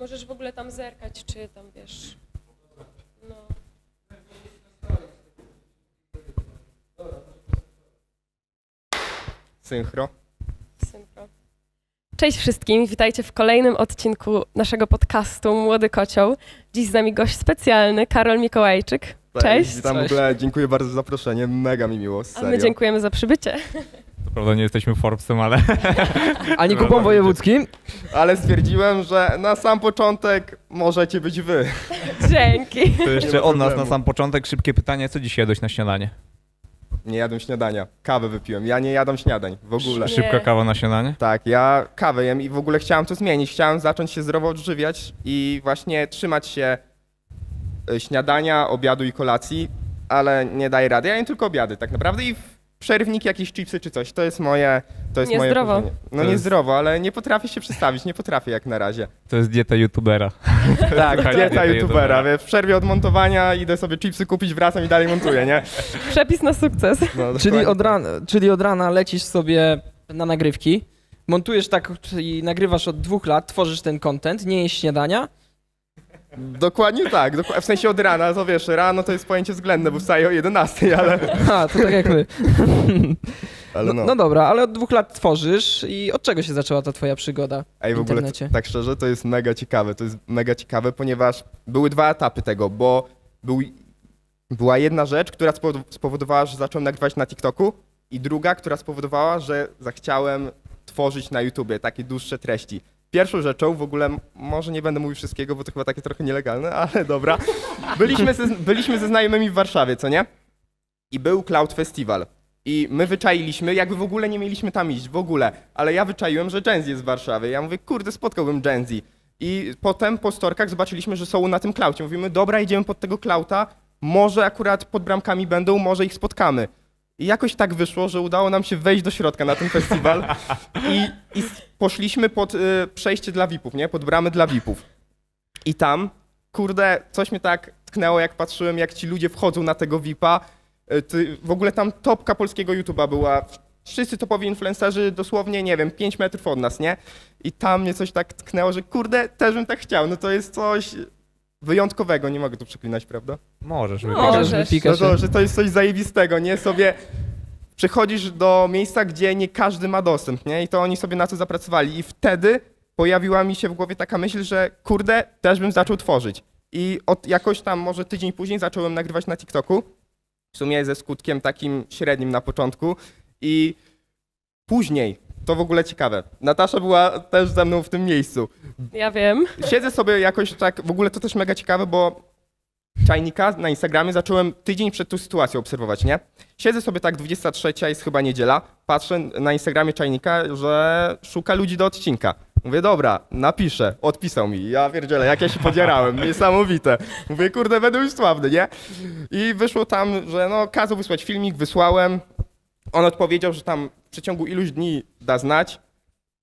Możesz w ogóle tam zerkać, czy tam wiesz. No. Synchro. Synchro. Cześć wszystkim, witajcie w kolejnym odcinku naszego podcastu Młody Kocioł. Dziś z nami gość specjalny, Karol Mikołajczyk. Cześć. Witam w ogóle, dziękuję bardzo za zaproszenie, mega mi miło, A serio. my dziękujemy za przybycie. Co prawda nie jesteśmy Forbesem, ale Ani kupą wojewódzkim? Ale stwierdziłem, że na sam początek możecie być wy. Dzięki. to jeszcze od nas na sam początek szybkie pytanie, co dzisiaj jadłeś na śniadanie? Nie jadłem śniadania, kawę wypiłem, ja nie jadam śniadań, w ogóle. Nie. Szybka kawa na śniadanie? Tak, ja kawę jem i w ogóle chciałem to zmienić, chciałem zacząć się zdrowo odżywiać i właśnie trzymać się y, śniadania, obiadu i kolacji, ale nie daję rady, ja jem tylko obiady tak naprawdę i w przerwniki jakieś chipsy czy coś, to jest moje, to jest moje Niezdrowo. pożywienie. No To jest- niezdrowo, ale nie potrafię się przestawić, nie potrafię jak na razie. To jest dieta youtubera. Tak, dieta dieta youtubera, youtubera. wie, w przerwie od montowania idę sobie chipsy kupić, wracam i dalej montuję, nie? Przepis na sukces. No, Czyli dokładnie od, rana, czyli od rana lecisz sobie na nagrywki, montujesz tak i nagrywasz od dwóch lat, tworzysz ten content, nie jesz śniadania, Dokładnie tak, w sensie od rana, to wiesz, rano to jest pojęcie względne, bo wstaję o 11, ale, a to tak jak my. ale No, no. no dobra, ale od dwóch lat tworzysz i od czego się zaczęła ta twoja przygoda? Ej, w w ogóle, internecie. tak szczerze, to jest mega ciekawe, to jest mega ciekawe, ponieważ były dwa etapy tego, bo był, była jedna rzecz, która spowodu- spowodowała, że zacząłem nagrywać na TikToku i druga, która spowodowała, że zachciałem tworzyć na YouTubie takie dłuższe treści. Pierwszą rzeczą, w ogóle, może nie będę mówił wszystkiego, bo to chyba takie trochę nielegalne, ale dobra. Byliśmy ze, byliśmy ze znajomymi w Warszawie, co nie? I był Cloud Festival. I my wyczailiśmy, jakby w ogóle nie mieliśmy tam iść, w ogóle. Ale ja wyczaiłem, że Gen Z jest w Warszawie. Ja mówię, kurde, spotkałbym Gen Z. I potem po storkach zobaczyliśmy, że są na tym klaucie. Mówimy, dobra, idziemy pod tego klauta, może akurat pod bramkami będą, może ich spotkamy. I jakoś tak wyszło, że udało nam się wejść do środka na ten festiwal i, i poszliśmy pod y, przejście dla VIP-ów, nie? Pod bramy dla VIP-ów. I tam, kurde, coś mnie tak tknęło, jak patrzyłem, jak ci ludzie wchodzą na tego VIP-a. Y, w ogóle tam topka polskiego YouTube'a była. Wszyscy topowi influencerzy dosłownie, nie wiem, 5 metrów od nas, nie? I tam mnie coś tak tknęło, że kurde, też bym tak chciał. No to jest coś wyjątkowego, nie mogę tu przeklinać, prawda? Możesz No, wybrać. Możesz. No wypikać. to, że to jest coś zajebistego, nie? Sobie przychodzisz do miejsca, gdzie nie każdy ma dostęp, nie? I to oni sobie na to zapracowali. I wtedy pojawiła mi się w głowie taka myśl, że kurde, też bym zaczął tworzyć. I od jakoś tam może tydzień później zacząłem nagrywać na TikToku. W sumie ze skutkiem takim średnim na początku. I później, to w ogóle ciekawe, Natasza była też ze mną w tym miejscu Ja wiem. siedzę sobie jakoś tak, w ogóle to też mega ciekawe, bo czajnika na Instagramie zacząłem tydzień przed tą sytuacją obserwować, nie? Siedzę sobie tak, 23 jest chyba niedziela, patrzę na Instagramie czajnika, że szuka ludzi do odcinka. Mówię, dobra, napiszę. Odpisał mi. Ja pierdzielę, jak ja się podzierałem. Niesamowite. Mówię, kurde, będę już sławny, nie? I wyszło tam, że no, kazał wysłać filmik, wysłałem. On odpowiedział, że tam w przeciągu iluś dni da znać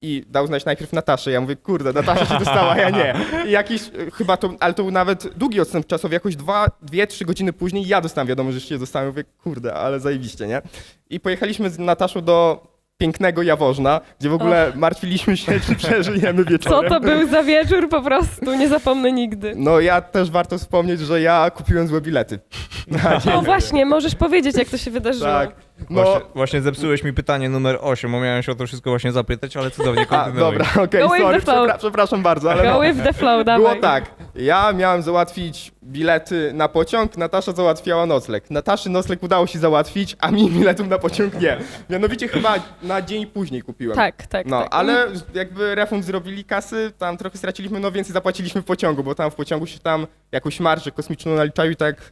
i dał znać najpierw Nataszę. Ja mówię, kurde, Natasza się dostała, a ja nie. I jakiś, e, chyba to, ale to był nawet długi odstęp czasowy, jakoś dwa, dwie, trzy godziny później ja dostałem wiadomość, że się dostałem. Mówię, kurde, ale zajebiście, nie? I pojechaliśmy z Nataszą do pięknego Jaworzna, gdzie w ogóle martwiliśmy się, czy przeżyjemy Co wieczorem. to był za wieczór po prostu, nie zapomnę nigdy. No ja też warto wspomnieć, że ja kupiłem złe bilety. Na dzień. O właśnie, możesz powiedzieć, jak to się wydarzyło. Tak. No, Właśnie, właśnie zepsułeś mi pytanie numer 8, bo miałem się o to wszystko właśnie zapytać, ale cudownie a, kontynuuj. dobra, okej, Go with sorry, the flow. przepra- przepraszam bardzo, ale no. Go with the flow, dawaj. Było tak, ja miałem załatwić bilety na pociąg, Natasza załatwiała nocleg. Nataszy nocleg udało się załatwić, a mi biletów na pociąg nie. Mianowicie chyba na dzień później kupiłem. Tak, tak, No, tak. ale jakby refund zrobili kasy, tam trochę straciliśmy, no więcej zapłaciliśmy w pociągu, bo tam w pociągu się tam jakąś marżę kosmiczną naliczają i tak,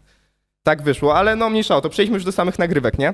tak wyszło. Ale no mniejsza o to, przejdźmy już do samych nagrywek, nie?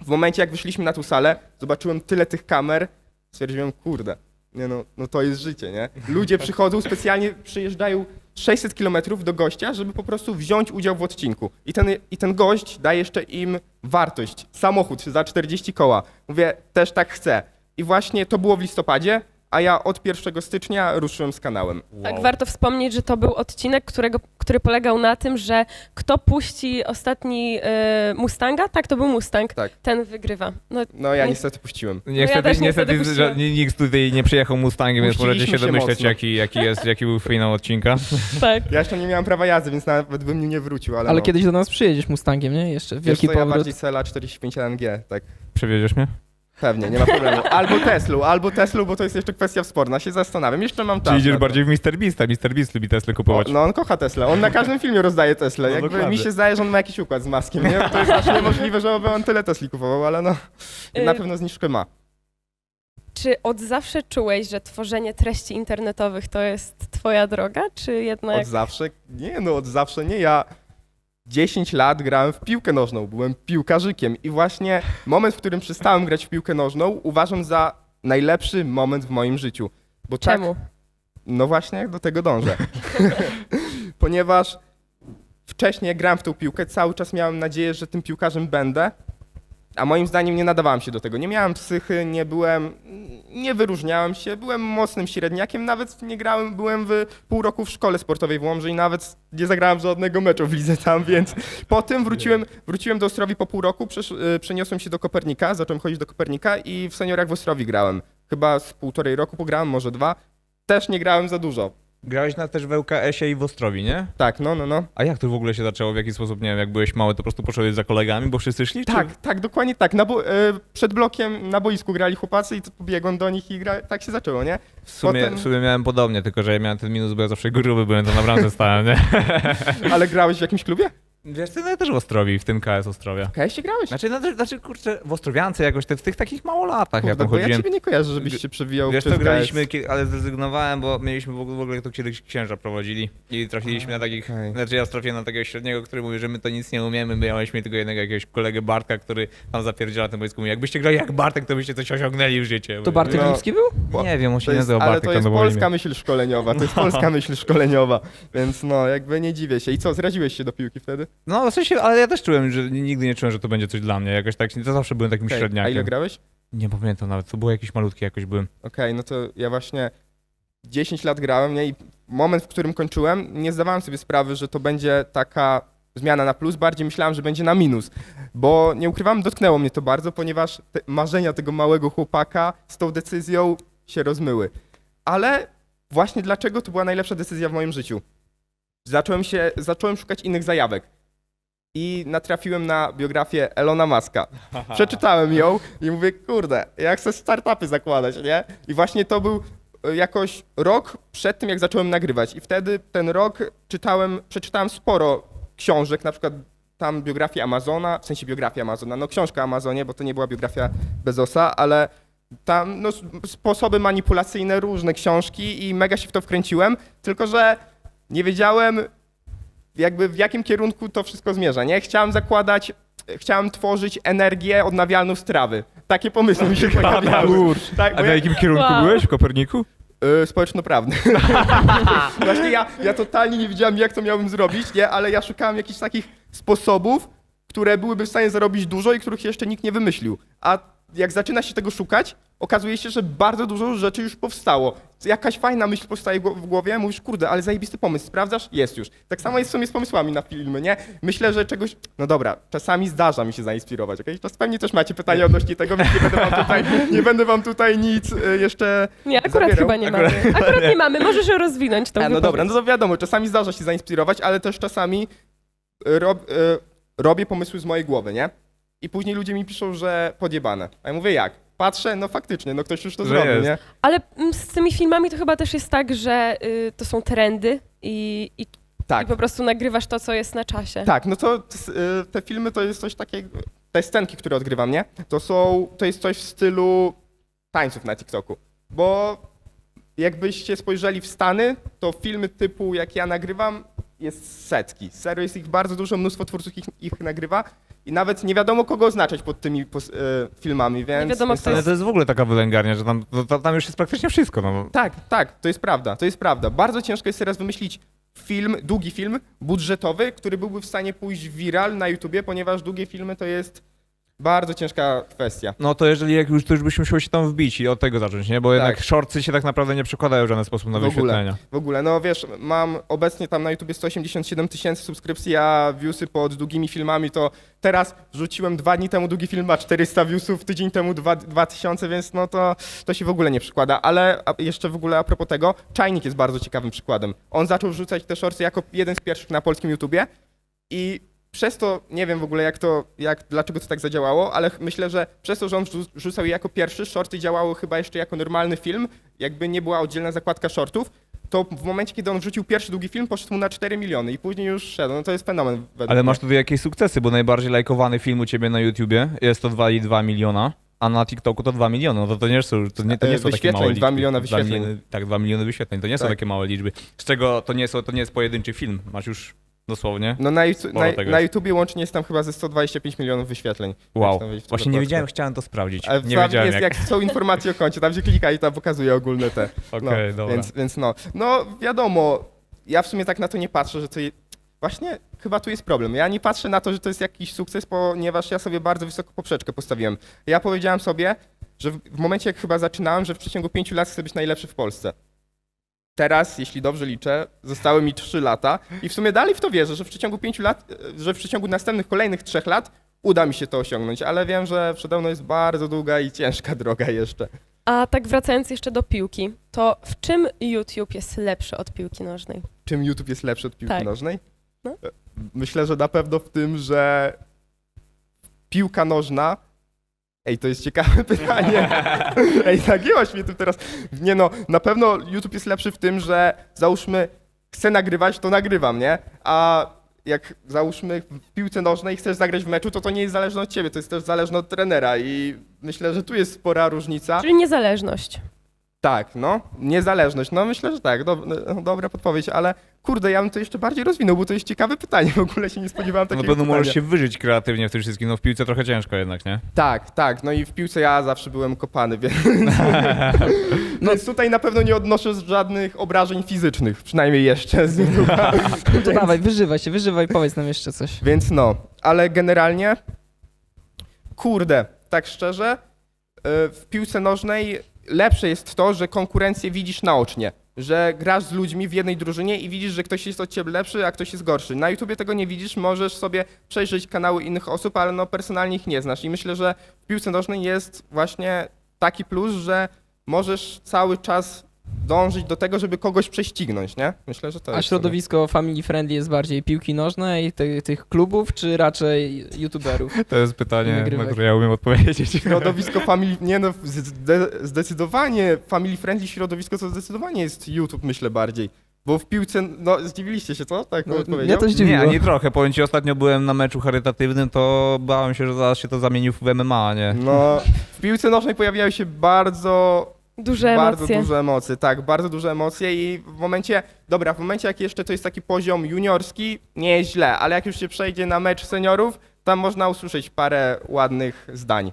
W momencie jak wyszliśmy na tą salę, zobaczyłem tyle tych kamer, stwierdziłem, kurde, nie no, no to jest życie, nie? Ludzie przychodzą, specjalnie przyjeżdżają 600 kilometrów do gościa, żeby po prostu wziąć udział w odcinku. I ten, I ten gość daje jeszcze im wartość, samochód za 40 koła. Mówię, też tak chcę. I właśnie to było w listopadzie a ja od 1 stycznia ruszyłem z kanałem. Tak, warto wspomnieć, że to był odcinek, którego, który polegał na tym, że kto puści ostatni e, Mustanga, tak, to był Mustang, Tak. ten wygrywa. No, No ja Nie- niestety puściłem. Niestety, też niestety niestety, że puściłam. nikt tutaj nie przyjechał Mustangiem, więc możecie się Puściliśmy się domyśleć, mocno. jaki, jaki, jest, jaki był finał odcinka. tak. Ja jeszcze nie miałem prawa jazdy, więc nawet bym nim nie wrócił, ale, Ale no. kiedyś do nas przyjedziesz Mustangiem, nie? Jeszcze Wiesz wielki co, ja powrót. bardziej Cela 45 LNG, tak. Przewiedziesz mnie? Pewnie, nie ma problemu. Albo Teslu, albo Teslu, bo to jest jeszcze kwestia sporna. Się zastanawiam. Jeszcze mam czas. Czy idziesz na to. bardziej w Mr. Beasta? Mr. Beast lubi Tesla O, kupować. no on kocha Tesla. On na każdym filmie rozdaje Tesla. No Jakby dokładnie. mi się zdaje, że on ma jakiś układ z maskiem, nie? To jest aż niemożliwe, żeby on tyle Tesli kupował, ale no na Y, pewno zniżkę ma. Czy od zawsze czułeś, że tworzenie treści internetowych to jest twoja droga, czy jednak... Od zawsze? Nie, no od zawsze nie. Ja 10 lat grałem w piłkę nożną, byłem piłkarzykiem i właśnie moment, w którym przestałem grać w piłkę nożną, uważam za najlepszy moment w moim życiu. Bo tak, Czemu? No właśnie, do tego dążę. Ponieważ wcześniej grałem w tą piłkę, cały czas miałem nadzieję, że tym piłkarzem będę, a moim zdaniem nie nadawałem się do tego. Nie miałem psychy, nie byłem, nie wyróżniałem się, byłem mocnym średniakiem, nawet nie grałem, byłem w pół roku w szkole sportowej w Łomży i nawet nie zagrałem żadnego meczu w lidze tam, więc po tym wróciłem, wróciłem do Ostrowi po pół roku, y, przeniosłem się do Kopernika, zacząłem chodzić do Kopernika i w seniorach w Ostrowi grałem. Chyba z półtorej roku pograłem, może dwa. Też nie grałem za dużo. Grałeś na też w LKS-ie i w Ostrowi, nie? Tak, no, no, no. A jak to w ogóle się zaczęło? W jaki sposób, nie wiem, jak byłeś mały, to po prostu poszedłeś za kolegami, bo wszyscy szli? Tak, tak, dokładnie tak. Na bo, e, przed blokiem na boisku grali chłopacy i to pobiegłem do nich i gra, tak się zaczęło, nie? W sumie, Potem- w sumie miałem podobnie, tylko że ja miałem ten minus, bo ja zawsze gruby byłem, to na bramce stałem, nie? Ale grałeś w jakimś klubie? Wiesz, ty no ja też w Ostrowi, w tym KS Ostrowia. Okej, się grałeś. Znaczy, znaczy, znaczy kurczę, w Ostrowiance jakoś, te, w tych takich mało latach, ja Kurde, tam bo ja chodziłem. ciebie nie kojarzę, żebyś się przewijał Wiesz, przez to graliśmy, KS. kie- ale zrezygnowałem, bo mieliśmy w ogóle, w ogóle to kiedyś księża prowadzili i trafiliśmy na takich, Okej. znaczy ja trafiłem na takiego średniego, który mówi, że my to nic nie umiemy, my mieliśmy tylko jednego jakiegoś kolegę Bartka, który tam zapierdziela na tym boisku, mówi, jakbyście grali jak Bartek, to byście coś osiągnęli w życiu. To Bartek No. Lipski był? Nie wiem, on się To nie jest, ale Bartek, to jest polska imię. myśl szkoleniowa, to jest polska myśl szkoleniowa, więc no, jakby nie dziwię się. I co, zraziłeś się do piłki wtedy? No w sensie, ale ja też czułem, że nigdy nie czułem, że to będzie coś dla mnie, jakoś tak, to zawsze byłem takim A średniakiem. ile grałeś? Nie pamiętam nawet, to było jakiś malutki jakoś byłem. Okej, no to ja właśnie 10 lat grałem, nie? I moment, w którym kończyłem, nie zdawałem sobie sprawy, że to będzie taka zmiana na plus, bardziej myślałem, że będzie na minus. Bo nie ukrywam, dotknęło mnie to bardzo, ponieważ te marzenia tego małego chłopaka z tą decyzją się rozmyły. Ale właśnie dlaczego to była najlepsza decyzja w moim życiu? Zacząłem się, zacząłem szukać innych zajawek. I natrafiłem na biografię Elona Muska. Przeczytałem ją i mówię, kurde, ja chcę startupy zakładać, nie? I właśnie to był e, jakoś rok przed tym, jak zacząłem nagrywać. I wtedy ten rok czytałem, przeczytałem sporo książek, na przykład tam biografię Amazona, w sensie biografia Amazona, no książka Amazonie, bo to nie była biografia Bezosa, ale tam no, sposoby manipulacyjne, różne książki i mega się w to wkręciłem, tylko że nie wiedziałem jakby w jakim kierunku to wszystko zmierza, nie? Chciałem zakładać, chciałem tworzyć energię odnawialną z trawy. Takie pomysły mi się pojawiały. Tak, A na ja, jakim kierunku Wow. byłeś w Koperniku? y, społeczno-prawny. Właśnie ja, ja totalnie nie wiedziałem, jak to miałbym zrobić, nie? Ale ja szukałem jakichś takich sposobów, które byłyby w stanie zarobić dużo i których jeszcze nikt nie wymyślił. A jak zaczyna się tego szukać, okazuje się, że bardzo dużo rzeczy już powstało. Jakaś fajna myśl powstaje w głowie, mówisz, kurde, ale zajebisty pomysł, sprawdzasz? Jest już. Tak samo jest w sumie z pomysłami na filmy, nie? Myślę, że czegoś, no dobra, czasami zdarza mi się zainspirować, okej? To pewnie też macie pytania odnośnie tego, więc nie będę wam tutaj, nie będę wam tutaj nic y, jeszcze Nie, akurat Zabierał. chyba nie Akurat- mamy. Akurat nie mamy, możesz rozwinąć to. A, no dobra, no to wiadomo, czasami zdarza się zainspirować, ale też czasami y, rob, y, robię pomysły z mojej głowy, nie? I później ludzie mi piszą, że podjebane. A ja mówię, jak? Patrzę, no faktycznie, no ktoś już to Że zrobił, jest. nie? Ale mm, z tymi filmami to chyba też jest tak, że y, to są trendy i, i, Tak, i po prostu nagrywasz to, co jest na czasie. tak, no to y, te filmy to jest coś takiego, te scenki, które odgrywam, nie? To są, to jest coś w stylu tańców na TikToku, bo jakbyście spojrzeli w Stany, to filmy typu, jak ja nagrywam, jest setki. Serio jest ich bardzo dużo, mnóstwo twórców ich, ich nagrywa i nawet nie wiadomo, kogo oznaczać pod tymi pos- e, filmami, więc... wiadomo, jest kto to- Ale to jest w ogóle taka wylęgarnia, że tam, to, to, tam już jest praktycznie wszystko, no. Tak, tak, to jest prawda, to jest prawda. Bardzo ciężko jest teraz wymyślić film, długi film, budżetowy, który byłby w stanie pójść w viral na YouTubie, ponieważ długie filmy to jest bardzo ciężka kwestia. No to jeżeli jak już, to już byśmy musieli się tam wbić i od tego zacząć, nie? Bo jednak Tak. shortsy się tak naprawdę nie przekładają w żaden sposób na W ogóle. wyświetlenia. W ogóle, no wiesz, mam obecnie tam na YouTubie 187 tysięcy subskrypcji, a viewsy pod długimi filmami to teraz wrzuciłem dwa dni temu długi film, ma 400 viewsów, tydzień temu dwa- 2000, więc no to, to się w ogóle nie przykłada. Ale a jeszcze w ogóle a propos tego, Czajnik jest bardzo ciekawym przykładem. On zaczął wrzucać te shortsy jako jeden z pierwszych na polskim YouTubie i przez to, nie wiem w ogóle jak to, jak, dlaczego to tak zadziałało, ale myślę, że przez to, że on wrzucał je jako pierwszy, shorty działały chyba jeszcze jako normalny film, jakby nie była oddzielna zakładka shortów, to w momencie, kiedy on wrzucił pierwszy długi film, poszedł mu na 4 miliony i później już szedł. No to jest fenomen. Ale mnie. masz tutaj jakieś sukcesy, bo najbardziej lajkowany film u ciebie na YouTubie jest to 2,2 miliona, a na TikToku to 2 miliony. No to, to nie są, to nie, to nie E, są takie wyświetleń, małe liczby. 2 miliony Dwa wyświetleń. miliony- tak, 2 miliony wyświetleń. To nie są Tak. takie małe liczby. Z czego to nie, są, to nie jest pojedynczy film. Masz już dosłownie. No na, Sporo na, tego na jest. YouTubie łącznie jest tam chyba ze 125 milionów wyświetleń. Wow. Tam w Właśnie nie wiedziałem, chciałem to sprawdzić. Ale Nie tam wiedziałem jest, jak. jak są informacje o koncie, tam się klika i tam pokazuje ogólne te. Okej, no, dobra. Więc, więc no. No wiadomo, ja w sumie tak na to nie patrzę, że to je... Właśnie chyba tu jest problem. Ja nie patrzę na to, że to jest jakiś sukces, ponieważ ja sobie bardzo wysoko poprzeczkę postawiłem. Ja powiedziałem sobie, że w, w momencie jak chyba zaczynałem, że w przeciągu pięciu lat chcę być najlepszy w Polsce. Teraz, jeśli dobrze liczę, zostały mi trzy lata i w sumie dalej w to wierzę, że w przeciągu pięciu lat, e, że w przeciągu następnych kolejnych trzech lat uda mi się to osiągnąć, ale wiem, że przede mną jest bardzo długa i ciężka droga jeszcze. A tak wracając jeszcze do piłki, to w czym YouTube jest lepszy od piłki nożnej? czym YouTube jest lepszy od piłki Tak. nożnej? No. Myślę, że na pewno w tym, że piłka nożna. Ej, to jest ciekawe pytanie. Ej, nagięłaś mnie tym teraz. Nie no, na pewno YouTube jest lepszy w tym, że załóżmy, chcę nagrywać, to nagrywam, nie? A jak załóżmy w piłce nożnej chcesz zagrać w meczu, to to nie jest zależne od ciebie, to jest też zależne od trenera i myślę, że tu jest spora różnica. Czyli niezależność. Tak, no, niezależność. No myślę, że tak, dob no, dobra podpowiedź, ale kurde, ja bym to jeszcze bardziej rozwinął, bo to jest ciekawe pytanie, w ogóle się nie spodziewałem No Na takiego pewno pytania. możesz się wyżyć kreatywnie w tym wszystkim. No w piłce trochę ciężko jednak, nie? Tak, tak, no i w piłce ja zawsze byłem kopany, więc, no. więc tutaj na pewno nie odnoszę żadnych obrażeń fizycznych, przynajmniej jeszcze z YouTube'a. No to dawaj, wyżywaj się, wyżywaj, powiedz nam jeszcze coś. Więc no, ale generalnie, kurde, tak szczerze, y, w piłce nożnej lepsze jest to, że konkurencję widzisz naocznie. Że grasz z ludźmi w jednej drużynie i widzisz, że ktoś jest od ciebie lepszy, a ktoś jest gorszy. Na YouTubie tego nie widzisz, możesz sobie przejrzeć kanały innych osób, ale no personalnie ich nie znasz. I myślę, że w piłce nożnej jest właśnie taki plus, że możesz cały czas dążyć do tego, żeby kogoś prześcignąć, nie? Myślę, że to A jest. środowisko family friendly jest bardziej piłki nożnej, ty, tych klubów, czy raczej youtuberów? To jest pytanie, Nagrywek. na które ja umiem odpowiedzieć. Środowisko family, nie no, zde, zdecydowanie family friendly środowisko to zdecydowanie jest YouTube, myślę bardziej. Bo w piłce, no zdziwiliście się, co? Tak No, no, mnie to Nie, zdziwiło. ani trochę. Powiem ci, ostatnio byłem na meczu charytatywnym, to bałem się, że zaraz się to zamienił w MMA, nie? No, w piłce nożnej pojawiają się bardzo, Duże bardzo emocje. duże emocje, tak, bardzo duże emocje i w momencie, dobra, w momencie jak jeszcze to jest taki poziom juniorski, nie jest źle, ale jak już się przejdzie na mecz seniorów, tam można usłyszeć parę ładnych zdań,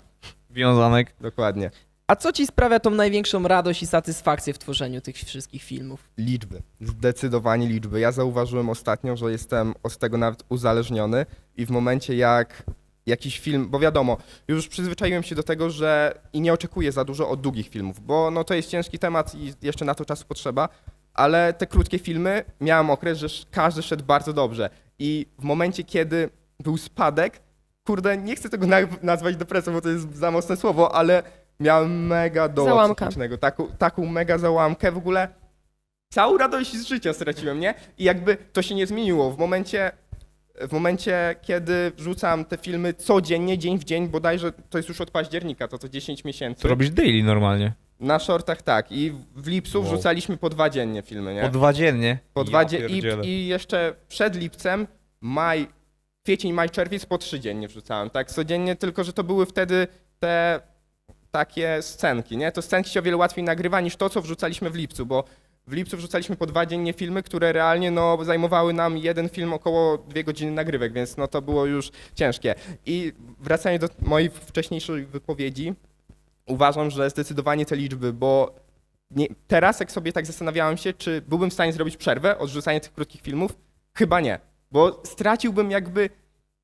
Wiązanek. dokładnie. A co ci sprawia tą największą radość i satysfakcję w tworzeniu tych wszystkich filmów? Liczby, zdecydowanie liczby. Ja zauważyłem ostatnio, że jestem od tego nawet uzależniony i w momencie jak jakiś film, bo wiadomo, już przyzwyczaiłem się do tego, że i nie oczekuję za dużo od długich filmów, bo no to jest ciężki temat i jeszcze na to czasu potrzeba, ale te krótkie filmy miałem okres, że każdy szedł bardzo dobrze i w momencie, kiedy był spadek, kurde, nie chcę tego na- nazwać depresją, bo to jest za mocne słowo, ale miałem mega Załamka. psychicznego, taką, taką mega załamkę w ogóle, całą radość z życia straciłem, nie? I jakby to się nie zmieniło. W momencie, w momencie, kiedy wrzucam te filmy codziennie, dzień w dzień, bodajże to jest już od października, to to 10 miesięcy. Co robisz daily normalnie? Na shortach tak. I w lipcu Wow. wrzucaliśmy po dwa dziennie filmy, nie? Po dwa dziennie. Po dwa Ja dzie- pierdzielę. i, I jeszcze przed lipcem, maj, kwiecień, maj, czerwiec po trzy dziennie wrzucałem, tak? Codziennie, tylko że to były wtedy te takie scenki, nie? To scenki się o wiele łatwiej nagrywa niż to, co wrzucaliśmy w lipcu, bo w lipcu wrzucaliśmy po dwa dziennie filmy, które realnie no, zajmowały nam jeden film około dwie godziny nagrywek, więc no to było już ciężkie. I wracając do mojej wcześniejszej wypowiedzi, uważam, że zdecydowanie te liczby, bo nie, teraz jak sobie tak zastanawiałem się, czy byłbym w stanie zrobić przerwę od rzucania tych krótkich filmów, chyba nie, bo straciłbym jakby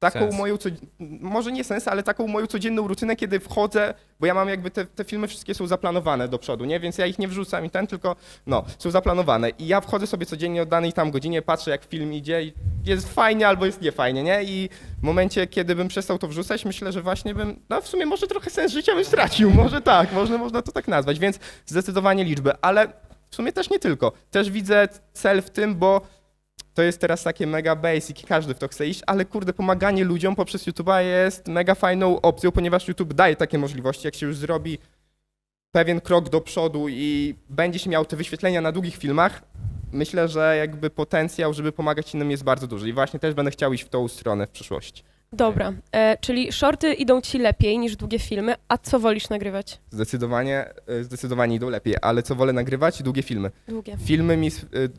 taką Sens. moją, może nie sens, ale taką moją codzienną rutynę, kiedy wchodzę, bo ja mam jakby te, te filmy wszystkie są zaplanowane do przodu, nie? Więc ja ich nie wrzucam i ten, tylko no, są zaplanowane. I ja wchodzę sobie codziennie o danej tam godzinie, patrzę jak film idzie i jest fajnie albo jest niefajnie, nie? I w momencie, kiedy bym przestał to wrzucać, myślę, że właśnie bym, no w sumie może trochę sens życia bym stracił, może tak, można, można to tak nazwać, więc zdecydowanie liczby, ale w sumie też nie tylko. Też widzę cel w tym, bo to jest teraz takie mega basic i każdy w to chce iść, ale kurde, pomaganie ludziom poprzez YouTube'a jest mega fajną opcją, ponieważ YouTube daje takie możliwości, jak się już zrobi pewien krok do przodu i będzie się miał te wyświetlenia na długich filmach, myślę, że jakby potencjał, żeby pomagać innym jest bardzo duży i właśnie też będę chciał iść w tą stronę w przyszłości. Dobra, e, czyli shorty idą ci lepiej niż długie filmy, a co wolisz nagrywać? Zdecydowanie, e, zdecydowanie idą lepiej, ale co wolę nagrywać? Długie filmy. Długie. Filmy mi, y,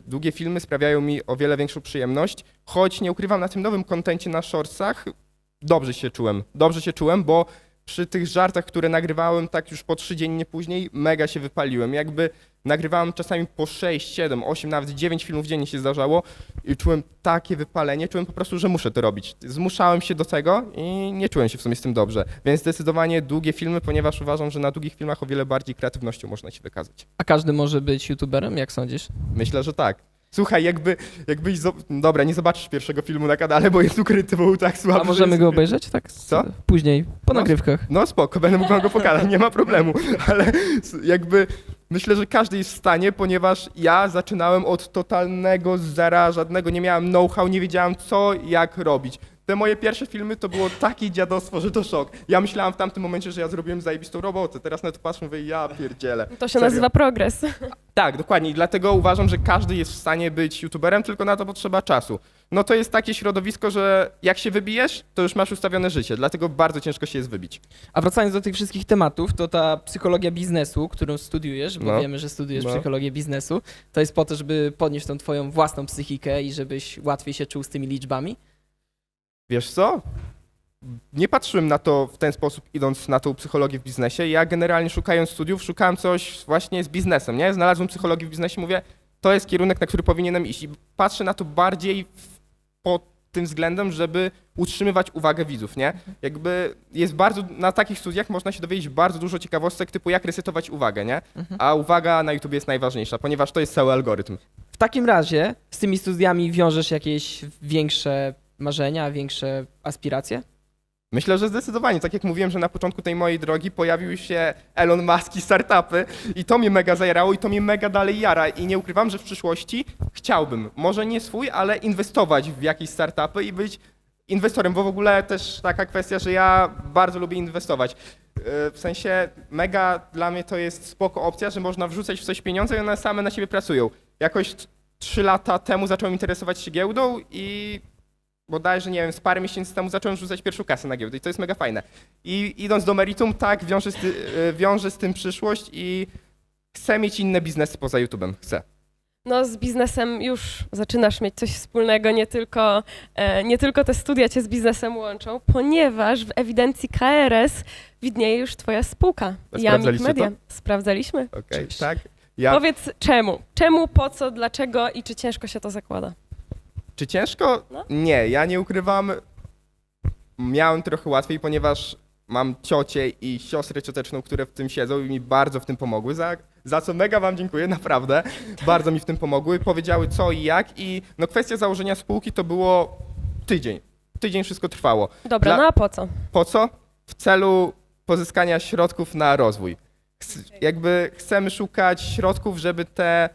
długie filmy sprawiają mi o wiele większą przyjemność, choć nie ukrywam na tym nowym kontencie na shortsach, dobrze się czułem. Dobrze się czułem, bo przy tych żartach, które nagrywałem tak już po trzy dziennie później, mega się wypaliłem. Jakby nagrywałem czasami po 6, 7, 8, nawet 9 filmów dziennie się zdarzało i czułem takie wypalenie, czułem po prostu, że muszę to robić. Zmuszałem się do tego i nie czułem się w sumie z tym dobrze. Więc zdecydowanie długie filmy, ponieważ uważam, że na długich filmach o wiele bardziej kreatywnością można się wykazać. A każdy może być youtuberem, jak sądzisz? Myślę, że tak. Słuchaj, jakby, jakbyś. zo- Dobra, nie zobaczysz pierwszego filmu na kanale, bo jest ukryty, bo był tak słaby. A że możemy jest go obejrzeć? Tak? z- Co? Później, po No. nagrywkach. No spoko, będę mógł wam go pokazać, nie ma problemu. Ale s- jakby myślę, że każdy jest w stanie, ponieważ ja zaczynałem od totalnego zera, żadnego nie miałem know-how, nie wiedziałem co, jak robić. Te moje pierwsze filmy to było takie dziadostwo, że to szok. Ja myślałem w tamtym momencie, że ja zrobiłem zajebistą robotę. Teraz na to patrzę, mówię, ja pierdzielę. To się Serio. nazywa progres. Tak, dokładnie. I dlatego uważam, że każdy jest w stanie być youtuberem, tylko na to potrzeba czasu. No to jest takie środowisko, że jak się wybijesz, to już masz ustawione życie, dlatego bardzo ciężko się jest wybić. A wracając do tych wszystkich tematów, to ta psychologia biznesu, którą studiujesz, bo No. wiemy, że studiujesz No. psychologię biznesu, to jest po to, żeby podnieść tą twoją własną psychikę i żebyś łatwiej się czuł z tymi liczbami. Wiesz co? Nie patrzyłem na to w ten sposób, idąc na tą psychologię w biznesie. Ja generalnie szukając studiów, szukałem coś właśnie z biznesem, nie? Znalazłem psychologię w biznesie, mówię, to jest kierunek, na który powinienem iść. I patrzę na to bardziej pod tym względem, żeby utrzymywać uwagę widzów, nie? Jakby jest bardzo, na takich studiach można się dowiedzieć bardzo dużo ciekawostek, typu jak resetować uwagę, nie? Mhm. A uwaga na YouTube jest najważniejsza, ponieważ to jest cały algorytm. W takim razie z tymi studiami wiążesz jakieś większe marzenia, większe aspiracje? Myślę, że zdecydowanie. Tak jak mówiłem, że na początku tej mojej drogi pojawiły się Elon Musk i startupy i to mnie mega zajarało i to mnie mega dalej jara i nie ukrywam, że w przyszłości chciałbym, może nie swój, ale inwestować w jakieś startupy i być inwestorem, bo w ogóle też taka kwestia, że ja bardzo lubię inwestować. Yy, W sensie mega dla mnie to jest spoko opcja, że można wrzucać w coś pieniądze i one same na siebie pracują. Jakoś trzy lata temu zacząłem interesować się giełdą i bodajże, nie wiem, z parę miesięcy temu zacząłem rzucać pierwszą kasę na giełdę i to jest mega fajne. I idąc do meritum, tak, wiąże z, ty, y, wiąże z tym przyszłość i chcę mieć inne biznesy poza YouTube'em. Chcę. No z biznesem już zaczynasz mieć coś wspólnego, nie tylko, e, nie tylko te studia cię z biznesem łączą, ponieważ w ewidencji KRS widnieje już twoja spółka, Jamik Media. to? Sprawdzaliśmy. Okej, Oczywiście. tak. Ja, Powiedz czemu? Czemu, po co, dlaczego i czy ciężko się to zakłada? Czy ciężko? No. Nie, ja nie ukrywam. Miałem trochę łatwiej, ponieważ mam ciocię i siostrę cioteczną, które w tym siedzą i mi bardzo w tym pomogły, za, za co mega wam dziękuję, naprawdę. Bardzo mi w tym pomogły, powiedziały co i jak i no kwestia założenia spółki to było tydzień. Tydzień wszystko trwało. Dobra, Dla- no a po co? Po co? W celu pozyskania środków na rozwój. Chc- Jakby chcemy szukać środków, żeby te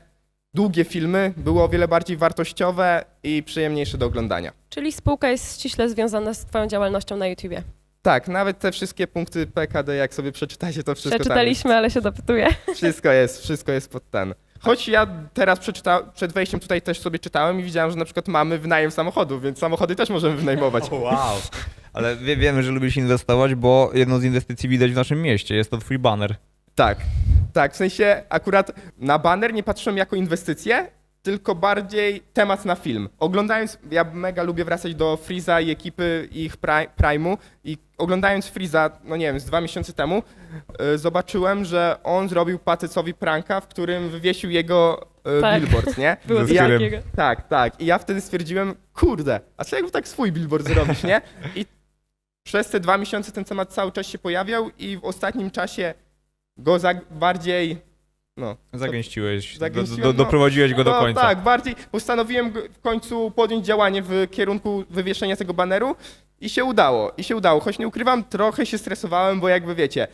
długie filmy były o wiele bardziej wartościowe i przyjemniejsze do oglądania. Czyli spółka jest ściśle związana z twoją działalnością na YouTubie. Tak, nawet te wszystkie punkty PKD, jak sobie przeczytacie, to wszystko Przeczytaliśmy, ale się dopytuję. tam jest. Wszystko jest, wszystko jest pod ten. Choć ja teraz przeczyta, przed wejściem tutaj też sobie czytałem i widziałem, że na przykład mamy wynajem samochodów, więc samochody też możemy wynajmować. Wow. Ale wie, wiemy, że lubisz inwestować, bo jedną z inwestycji widać w naszym mieście. Jest to twój baner. Tak, tak, w sensie akurat na baner nie patrzyłem jako inwestycję, tylko bardziej temat na film. Oglądając, ja mega lubię wracać do Freeza i ekipy ich pri- Prime'u i oglądając Freeza, no nie wiem, z dwa miesiące temu, y, zobaczyłem, że on zrobił Patycowi pranka, w którym wywiesił jego y, Tak. billboard, nie? Było coś I ja, takiego. tak, tak. I ja wtedy stwierdziłem, kurde, a co jakby tak swój billboard zrobić, nie? I przez te dwa miesiące ten temat cały czas się pojawiał i w ostatnim czasie go za bardziej, no... Zagęściłeś, do, Zagęściłem, do, no. doprowadziłeś go do no, końca. Tak, bardziej postanowiłem w końcu podjąć działanie w kierunku wywieszenia tego baneru i się udało, i się udało. Choć nie ukrywam, trochę się stresowałem, bo jakby wiecie,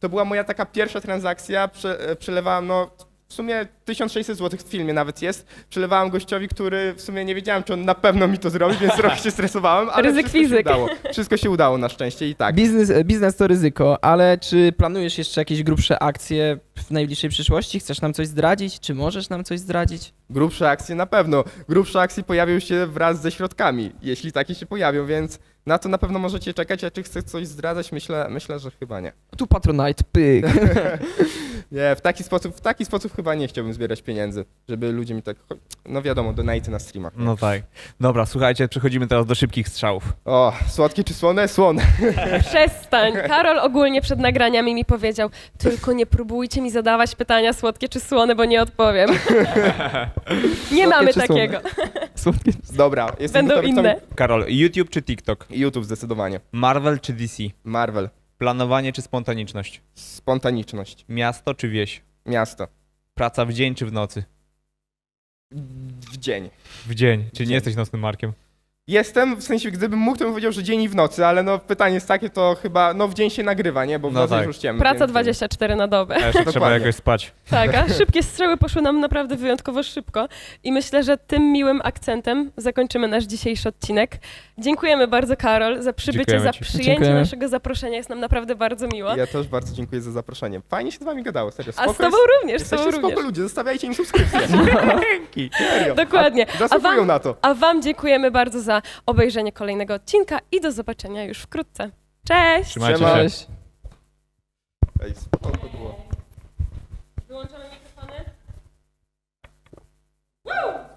to była moja taka pierwsza transakcja, prze, e, przelewałem, no w sumie 1600 zł w filmie nawet jest, przelewałem gościowi, który w sumie nie wiedziałem, czy on na pewno mi to zrobi, więc trochę się stresowałem, ale Ryzyk wszystko się fizyk. udało. Wszystko się udało na szczęście i tak. Biznes, biznes to ryzyko, ale czy planujesz jeszcze jakieś grubsze akcje w najbliższej przyszłości? Chcesz nam coś zdradzić? Czy możesz nam coś zdradzić? Grubsze akcje na pewno. Grubsze akcje pojawią się wraz ze środkami, jeśli takie się pojawią, więc na to na pewno możecie czekać, a czy chcę coś zdradzać, myślę, myślę że chyba nie. Tu Patronite, pyk. Nie, w taki sposób, w taki sposób chyba nie chciałbym zbierać pieniędzy, żeby ludzie mi tak, no wiadomo, donaty na streamach. No tak. Dobra, słuchajcie, przechodzimy teraz do szybkich strzałów. O, słodkie czy słone? Słone. Przestań. Karol ogólnie przed nagraniami mi powiedział, tylko nie próbujcie mi zadawać pytania słodkie czy słone, bo nie odpowiem. nie mamy czy słone? takiego. Słodkie. Dobra, jestem Będą gotowy. inne. Karol, YouTube czy TikTok? YouTube zdecydowanie. Marvel czy DC? Marvel. Planowanie czy spontaniczność? Spontaniczność. Miasto czy wieś? Miasto. Praca w dzień czy w nocy? W dzień. W dzień, czyli dzień. nie jesteś nocnym Markiem. Jestem, w sensie, gdybym mógł, to bym powiedział, że dzień i w nocy, ale no pytanie jest takie, to chyba, no w dzień się nagrywa, nie? Bo w No nocy tak. już ciemno. Praca więc- 24 na dobę. A jeszcze trzeba Dokładnie. jakoś spać. Tak, a szybkie strzały poszły nam naprawdę wyjątkowo szybko i myślę, że tym miłym akcentem zakończymy nasz dzisiejszy odcinek. Dziękujemy bardzo Karol za przybycie, Dziękujemy za ci. przyjęcie Dziękujemy. naszego zaproszenia. Jest nam naprawdę bardzo miło. Ja też bardzo dziękuję za zaproszenie. Fajnie się z wami gadało, serio. A z tobą jest- również, z tobą Jesteście również. spoko ludzie, zostawiajcie im subskrypcję. Dzięki. Serio. Dokładnie. A, zasługują wam- na to. A wam dziękujemy bardzo za obejrzenie kolejnego odcinka i do zobaczenia już wkrótce. Cześć! Trzymajcie się. Cześć. Ej, spoko było. Wyłączamy mikrofony. Woo!